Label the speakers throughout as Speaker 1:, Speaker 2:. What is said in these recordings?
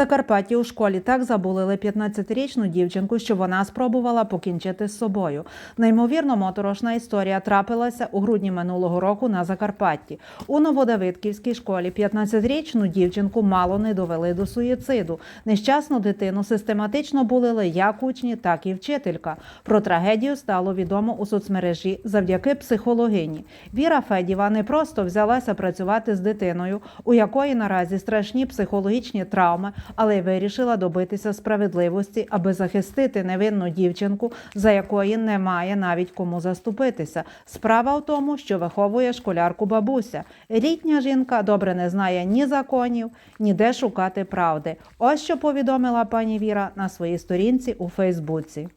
Speaker 1: Закарпатті у школі так забулили 15-річну дівчинку, що вона спробувала покінчити з собою. Неймовірно моторошна історія трапилася у грудні минулого року на Закарпатті. У Новодавидківській школі 15-річну дівчинку мало не довели до суїциду. Нещасну дитину систематично булили як учні, так і вчителька. Про трагедію стало відомо у соцмережі завдяки психологині. Віра Федєва не просто взялася працювати з дитиною, у якої наразі страшні психологічні травми, але й вирішила добитися справедливості, аби захистити невинну дівчинку, за якої немає навіть кому заступитися. Справа в тому, що виховує школярку бабуся. Літня жінка добре не знає ні законів, ні де шукати правди. Ось що повідомила пані Віра на своїй сторінці у Фейсбуці.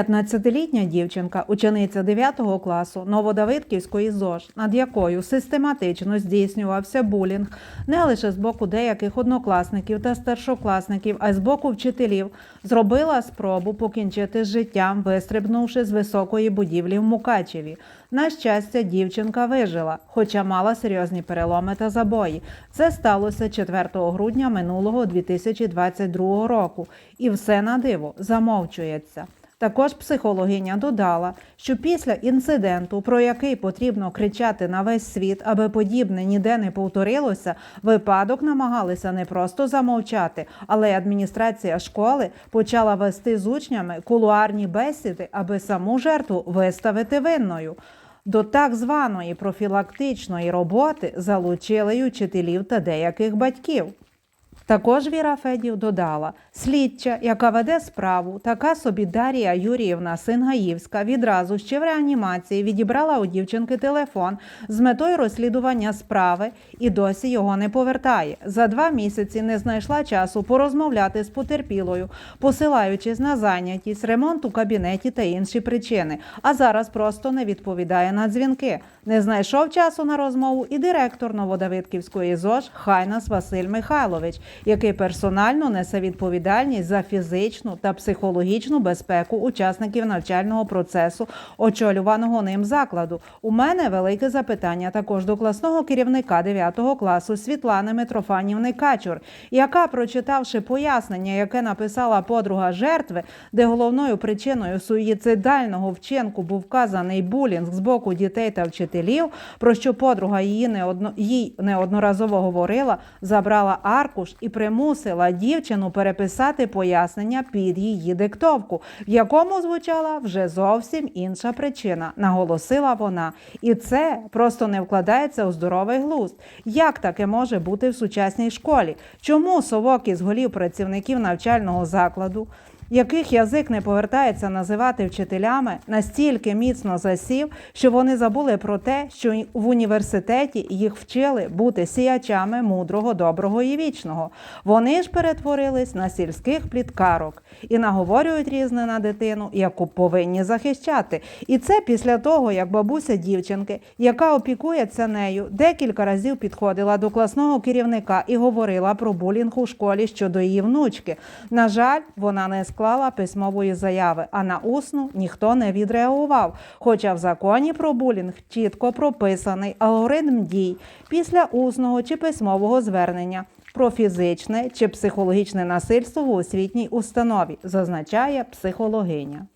Speaker 1: 15-літня дівчинка, учениця 9 класу Новодавидківської ЗОЖ, над якою систематично здійснювався булінг не лише з боку деяких однокласників та старшокласників, а й з боку вчителів, зробила спробу покінчити з життям, вистрибнувши з високої будівлі в Мукачеві. На щастя, дівчинка вижила, хоча мала серйозні переломи та забої. Це сталося 4 грудня минулого 2022 року, і все на диво замовчується. Також психологиня додала, що після інциденту, про який потрібно кричати на весь світ, аби подібне ніде не повторилося, випадок намагалися не просто замовчати, але й адміністрація школи почала вести з учнями кулуарні бесіди, аби саму жертву виставити винною. До так званої профілактичної роботи залучили й учителів та деяких батьків. Також Віра Федів додала, слідча, яка веде справу, така собі Дарія Юріївна Сингаївська відразу ще в реанімації відібрала у дівчинки телефон з метою розслідування справи і досі його не повертає. За два місяці не знайшла часу порозмовляти з потерпілою, посилаючись на зайнятість, ремонт у кабінеті та інші причини. А зараз просто не відповідає на дзвінки. Не знайшов часу на розмову і директор Новодавидківської ЗОЖ Хайнас Василь Михайлович, який персонально несе відповідальність за фізичну та психологічну безпеку учасників навчального процесу, очолюваного ним закладу. У мене велике запитання також до класного керівника 9 класу Світлани Митрофанівни Качур, яка, прочитавши пояснення, яке написала подруга жертви, де головною причиною суїцидального вчинку був вказаний булінг з боку дітей та вчителів, про що подруга її неодно їй неодноразово говорила, забрала аркуш і примусила дівчину переписати пояснення під її диктовку, в якому звучала вже зовсім інша причина, наголосила вона. І це просто не вкладається у здоровий глузд. Як таке може бути в сучасній школі? Чому совок із голів працівників навчального закладу? Яких язик не повертається називати вчителями, настільки міцно засів, що вони забули про те, що в університеті їх вчили бути сіячами мудрого, доброго і вічного. Вони ж перетворились на сільських пліткарок і наговорюють різне на дитину, яку повинні захищати. І це після того, як бабуся дівчинки, яка опікується нею, декілька разів підходила до класного керівника і говорила про булінг у школі щодо її внучки. На жаль, вона не склала письмової заяви, а на усну ніхто не відреагував. Хоча в законі про булінг чітко прописаний алгоритм дій після усного чи письмового звернення. Про фізичне чи психологічне насильство в освітній установі, зазначає психологиня.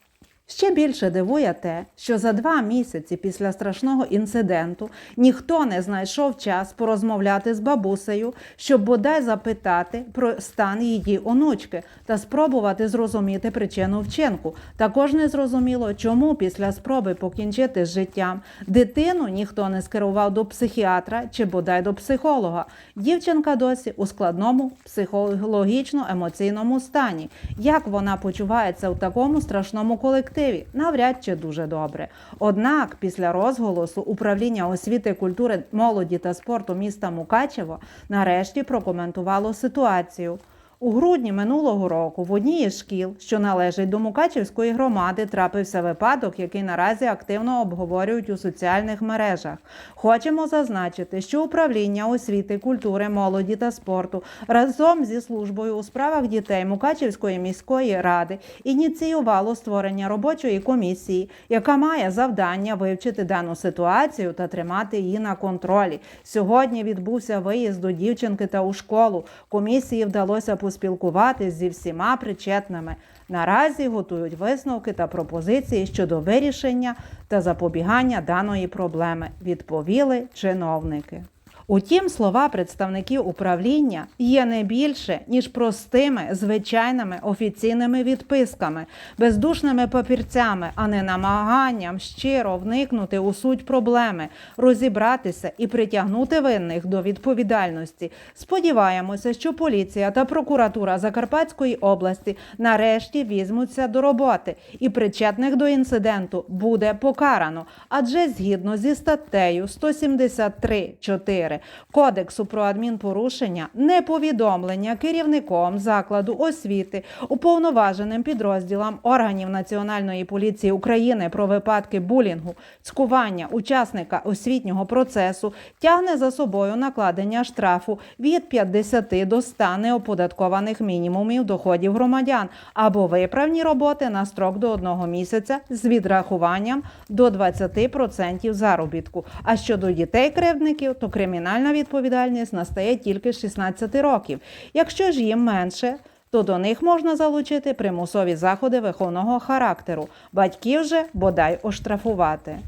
Speaker 1: Ще більше дивує те, що за два місяці після страшного інциденту ніхто не знайшов час порозмовляти з бабусею, щоб бодай запитати про стан її онучки та спробувати зрозуміти причину вчинку. Також не зрозуміло, чому після спроби покінчити з життям дитину ніхто не скерував до психіатра чи бодай до психолога. Дівчинка досі у складному психологічно-емоційному стані. Як вона почувається у такому страшному колективі? Навряд чи дуже добре. Однак, після розголосу управління освіти, культури, молоді та спорту міста Мукачево нарешті прокоментувало ситуацію. У грудні минулого року в одній із шкіл, що належить до Мукачівської громади, трапився випадок, який наразі активно обговорюють у соціальних мережах. Хочемо зазначити, що управління освіти, культури, молоді та спорту разом зі службою у справах дітей Мукачівської міської ради ініціювало створення робочої комісії, яка має завдання вивчити дану ситуацію та тримати її на контролі. Сьогодні відбувся виїзд до дівчинки та у школу. Комісії вдалося посвідчити поспілкуватись зі всіма причетними. Наразі готують висновки та пропозиції щодо вирішення та запобігання даної проблеми, відповіли чиновники. Утім, слова представників управління є не більше, ніж простими звичайними офіційними відписками, бездушними папірцями, а не намаганням щиро вникнути у суть проблеми, розібратися і притягнути винних до відповідальності. Сподіваємося, що поліція та прокуратура Закарпатської області нарешті візьмуться до роботи, і причетних до інциденту буде покарано. Адже згідно зі статтею 173.4 Кодексу про адмінпорушення неповідомлення керівником закладу освіти уповноваженим підрозділам органів Національної поліції України про випадки булінгу, цькування учасника освітнього процесу тягне за собою накладення штрафу від 50 до 100 неоподаткованих мінімумів доходів громадян або виправні роботи на строк до одного місяця з відрахуванням до 20% заробітку. А щодо дітей-кривдників, то кримінальна відповідальність настає тільки з 16 років. Якщо ж їм менше, то до них можна залучити примусові заходи виховного характеру. Батьків же бодай оштрафувати.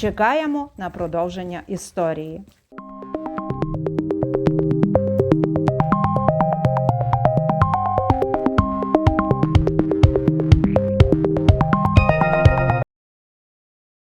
Speaker 1: Чекаємо на продовження історії.